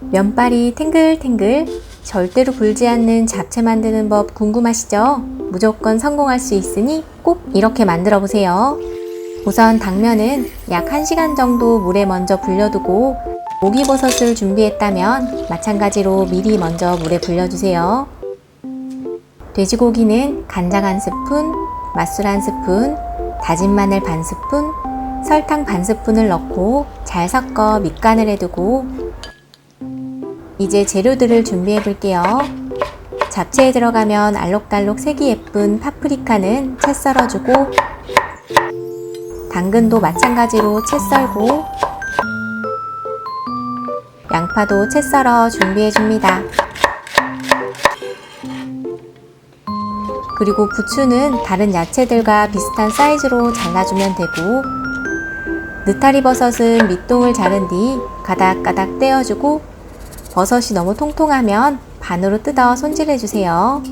면발이 탱글탱글 절대로 불지 않는 잡채 만드는 법 궁금하시죠? 무조건 성공할 수 있으니 꼭 이렇게 만들어 보세요. 우선 당면은 약 1시간 정도 물에 먼저 불려두고 목이버섯을 준비했다면 마찬가지로 미리 먼저 물에 불려주세요. 돼지고기는 간장 한 스푼, 맛술 한 스푼, 다진 마늘 반 스푼, 설탕 반 스푼을 넣고 잘 섞어 밑간을 해두고 이제 재료들을 준비해 볼게요. 잡채에 들어가면 알록달록 색이 예쁜 파프리카는 채 썰어주고 당근도 마찬가지로 채 썰고 양파도 채 썰어 준비해 줍니다. 그리고 부추는 다른 야채들과 비슷한 사이즈로 잘라주면 되고 느타리 버섯은 밑동을 자른 뒤 가닥가닥 떼어주고 버섯이 너무 통통하면 반으로 뜯어 손질해 주세요.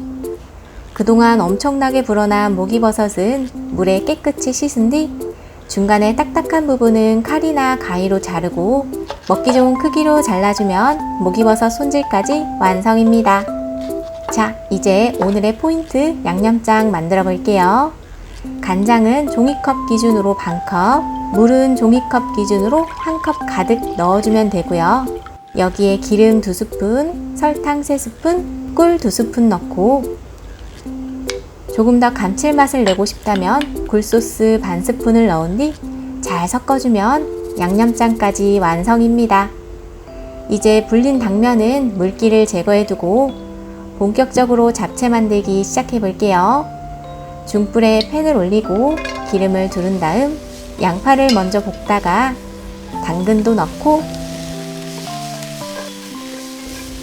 그동안 엄청나게 불어난 모기버섯은 물에 깨끗이 씻은 뒤 중간에 딱딱한 부분은 칼이나 가위로 자르고 먹기 좋은 크기로 잘라주면 모기버섯 손질까지 완성입니다. 자, 이제 오늘의 포인트 양념장 만들어 볼게요. 간장은 종이컵 기준으로 반컵, 물은 종이컵 기준으로 한 컵 가득 넣어주면 되고요. 여기에 기름 두 스푼, 설탕 세 스푼, 꿀두 스푼 넣고 조금 더 감칠맛을 내고 싶다면 굴소스 반 스푼을 넣은 뒤 잘 섞어주면 양념장까지 완성입니다. 이제 불린 당면은 물기를 제거해두고 본격적으로 잡채 만들기 시작해 볼게요. 중불에 팬을 올리고 기름을 두른 다음 양파를 먼저 볶다가 당근도 넣고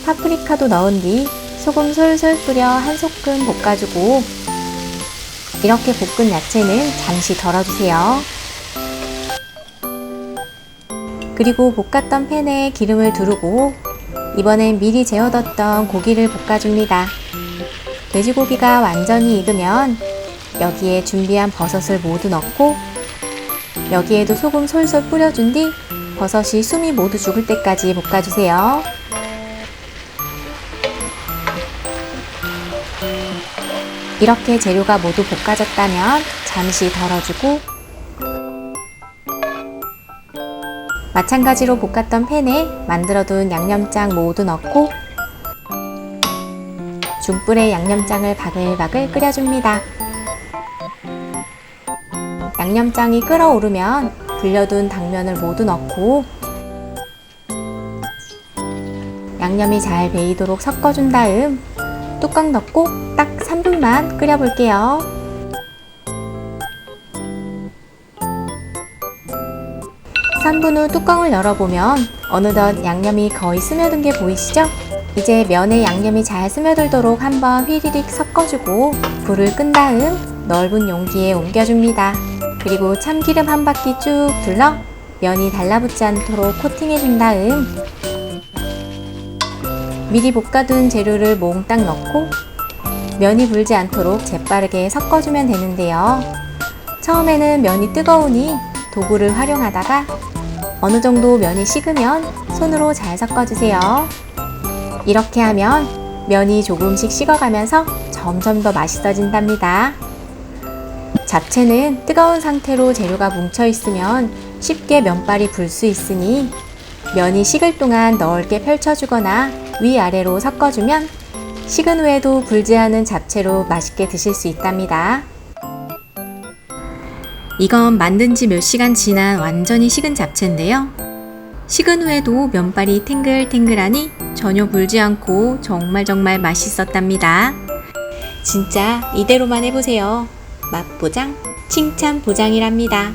파프리카도 넣은 뒤 소금 솔솔 뿌려 한 소끔 볶아주고 이렇게 볶은 야채는 잠시 덜어주세요. 그리고 볶았던 팬에 기름을 두르고 이번엔 미리 재워뒀던 고기를 볶아줍니다. 돼지고기가 완전히 익으면 여기에 준비한 버섯을 모두 넣고 여기에도 소금 솔솔 뿌려준 뒤 버섯이 숨이 모두 죽을 때까지 볶아주세요. 이렇게 재료가 모두 볶아졌다면 잠시 덜어주고 마찬가지로 볶았던 팬에 만들어둔 양념장 모두 넣고 중불에 양념장을 바글바글 끓여줍니다. 양념장이 끓어오르면 불려둔 당면을 모두 넣고 양념이 잘 배이도록 섞어준 다음 뚜껑 덮고 딱 3분만 끓여볼게요. 삼분후 뚜껑을 열어보면 어느덧 양념이 거의 스며든 게 보이시죠? 이제 면에 양념이 잘 스며들도록 한번 휘리릭 섞어주고 불을 끈 다음 넓은 용기에 옮겨줍니다. 그리고 참기름 한 바퀴 쭉 둘러 면이 달라붙지 않도록 코팅해준 다음 미리 볶아둔 재료를 몽땅 넣고 면이 불지 않도록 재빠르게 섞어주면 되는데요. 처음에는 면이 뜨거우니 도구를 활용하다가 어느 정도 면이 식으면 손으로 잘 섞어주세요. 이렇게 하면 면이 조금씩 식어가면서 점점 더 맛있어진답니다. 잡채는 뜨거운 상태로 재료가 뭉쳐 있으면 쉽게 면발이 불 수 있으니 면이 식을 동안 넓게 펼쳐주거나 위아래로 섞어주면 식은 후에도 불지 않은 잡채로 맛있게 드실 수 있답니다. 이건 만든 지 몇 시간 지난 완전히 식은 잡채인데요. 식은 후에도 면발이 탱글탱글하니 전혀 불지 않고 정말 정말 맛있었답니다. 진짜 이대로만 해보세요. 맛보장, 칭찬 보장이랍니다.